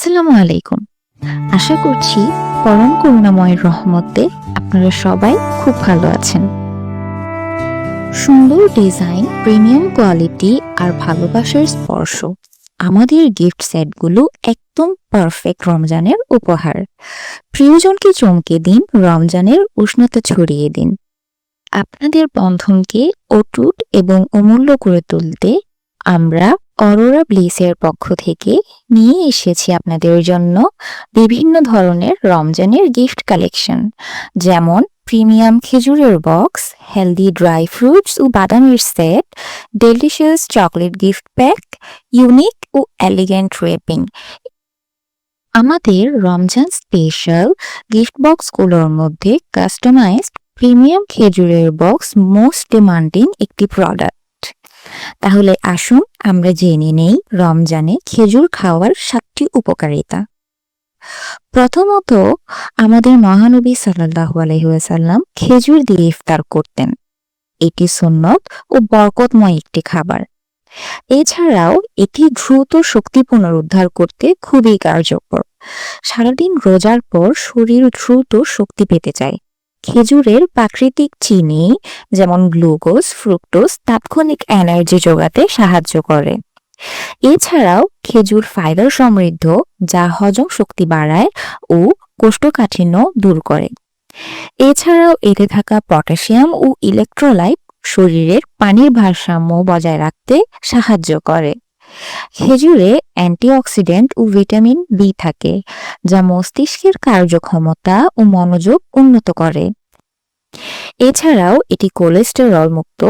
আসসালামু আলাইকুম। আশা করছি পরম করুণাময়ের রহমতে আপনারা সবাই খুব ভালো আছেন। সুন্দর ডিজাইন, প্রিমিয়াম কোয়ালিটি আর ভালোবাসার স্পর্শ। আমাদের গিফট সেটগুলো একদম পারফেক্ট রমজানের উপহার। প্রিয়জনকে চমকে দিন, রমজানের উষ্ণতা ছড়িয়ে দিন। আপনাদের বন্ধনকে অটুট এবং অমূল্য করে তুলতে আমরা অরোরা ব্লিসের পক্ষ থেকে নিয়ে এসেছি আপনাদের জন্য বিভিন্ন ধরনের রমজানের গিফট কালেকশন। যেমন প্রিমিয়াম খেজুরের বক্স, হেলদি ড্রাই ফ্রুটস ও বাদামের set, delicious chocolate gift pack, unique ও এলিগেন্ট রেপিং আমাদের রমজান স্পেশাল গিফট বক্সগুলোর মধ্যে কাস্টমাইজড প্রিমিয়াম খেজুরের বক্স মোস্ট ডিমান্ডিং একটি প্রোডাক্ট। তাহলে আসুন আমরা জেনে নেই রমজানে খেজুর খাওয়ার সাতটি উপকারিতা। প্রথমত, আমাদের মহানবী সাল্লাল্লাহু আলাইহি খেজুর দিয়ে ইফতার করতেন। এটি সুন্নত ও বরকতময় একটি খাবার। এছাড়াও এটি দ্রুত শক্তি পুনরুদ্ধার করতে খুবই কার্যকর। সারাদিন রোজার পর শরীর দ্রুত শক্তি পেতে চায়। খেজুরের প্রাকৃতিক চিনি, যেমন গ্লুকোজ, ফ্রুক্টোজ, তাৎক্ষণিক এনার্জি যোগাতে সাহায্য করে। এছাড়াও খেজুর ফাইবার সমৃদ্ধ, যা হজম শক্তি বাড়ায় ও কোষ্ঠকাঠিন্য দূর করে। এছাড়াও এতে থাকা পটাশিয়াম ও ইলেকট্রোলাইট শরীরের পানির ভারসাম্য বজায় রাখতে সাহায্য করে। খেজুরে অ্যান্টিঅক্সিডেন্ট ও ভিটামিন বি থাকে, যা মস্তিষ্কের কার্যক্ষমতা ও মনোযোগ উন্নত করে। এছাড়াও এটি কোলেস্টেরল মুক্ত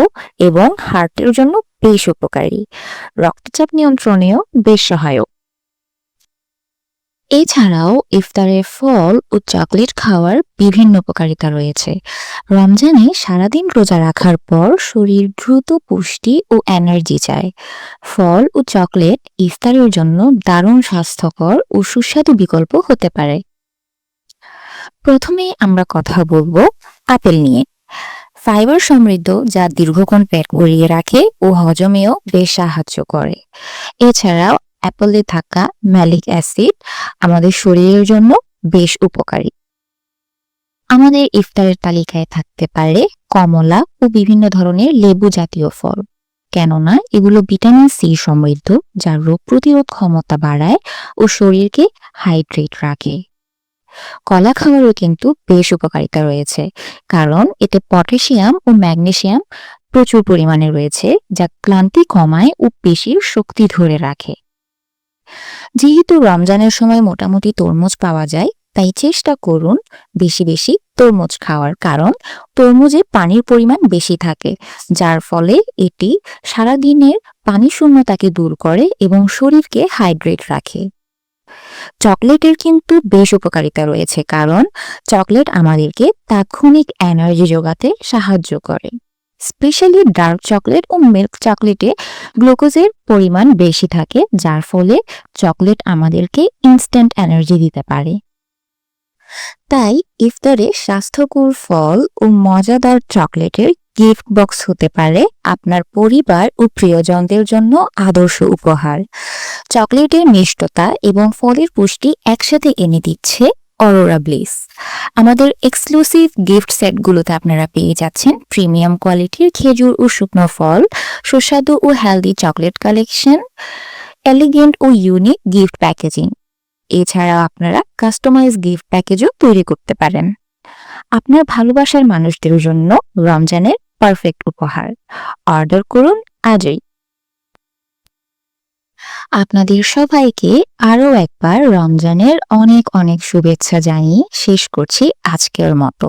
এবং হার্টের জন্য বেশ উপকারী। রক্তচাপ নিয়ন্ত্রণেও বেশ সহায়ক। এছাড়াও ইফতারে ফল ও চকলেট খাওয়ার বিভিন্ন উপকারিতা রয়েছে। রমজানে সারাদিন রোজা রাখার পর শরীর দ্রুত পুষ্টি ও এনার্জি চায়। ফল ও চকলেট ইফতারের জন্য দারুণ স্বাস্থ্যকর ও সুস্বাদু বিকল্প হতে পারে। প্রথমে আমরা কথা বলব আপেল নিয়ে। ফাইবার সমৃদ্ধ যা দীর্ঘক্ষণ পেট ভরিয়ে রাখে ও হজমেও বেশ সাহায্য করে। এছাড়াও অ্যাপলে থাকা ম্যালিক অ্যাসিড আমাদের শরীরের জন্য বেশ উপকারী। আমাদের ইফতারের তালিকায় থাকতে পারে কমলা ও বিভিন্ন ধরনের লেবু জাতীয় ফল। কেননা এগুলো ভিটামিন সি সমৃদ্ধ, যা রোগ প্রতিরোধ ক্ষমতা বাড়ায় ও শরীরকে হাইড্রেট রাখে। কলা খাবারও কিন্তু বেশ উপকারিতা রয়েছে, কারণ এতে পটাশিয়াম ও ম্যাগনেসিয়াম প্রচুর পরিমাণে রয়েছে, যা ক্লান্তি কমায় ও পেশির শক্তি ধরে রাখে। যেহেতু রমজানের সময় মোটামুটি তরমুজ পাওয়া যায়, তাই চেষ্টা করুন বেশি বেশি তরমুজ খাওয়ার কারণ তরমুজে পানির পরিমাণ বেশি থাকে, যার ফলে এটি সারাদিনের পানি শূন্যতাকে দূর করে এবং শরীরকে হাইড্রেট রাখে। চকলেটের কিন্তু বেশ উপকারিতা রয়েছে, কারণ চকলেট আমাদেরকে তাৎক্ষণিক এনার্জি যোগাতে সাহায্য করে। স্পেশালি ডার্ক চকলেট ও মিল্ক চকলেটে গ্লুকোজের পরিমাণ বেশি থাকে, যার ফলে চকলেট আমাদেরকে ইনস্ট্যান্ট এনার্জি দিতে পারে। তাই ইফতারে স্বাস্থ্যকর ফল ও মজাদার চকলেটের গিফট বক্স হতে পারে আপনার পরিবার ও প্রিয়জনদের জন্য আদর্শ উপহার। চকলেটের মিষ্টতা এবং ফলের পুষ্টি একসাথে এনে দিচ্ছে অরোরা ব্লিস আমাদের এক্সক্লুসিভ গিফট সেটগুলোতে আপনারা পেয়ে যাচ্ছেন প্রিমিয়াম কোয়ালিটির খেজুর ও শুকনো ফল, সুস্বাদু ও হেলদি চকলেট কালেকশন এলিগেন্ট ও ইউনিক গিফট প্যাকেজিং এছাড়াও আপনারা কাস্টমাইজ গিফট প্যাকেজও তৈরি করতে পারেন। আপনার ভালোবাসার মানুষদের জন্য রমজানের পারফেক্ট উপহার। অর্ডার করুন আজই। আপনাদের সবাইকে আরও একবার রমজানের অনেক অনেক শুভেচ্ছা জানিয়ে শেষ করছি আজকের মতো।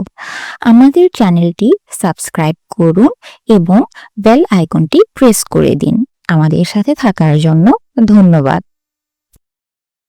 আমাদের চ্যানেলটি সাবস্ক্রাইব করুন এবং বেল আইকনটি প্রেস করে দিন। আমাদের সাথে থাকার জন্য ধন্যবাদ।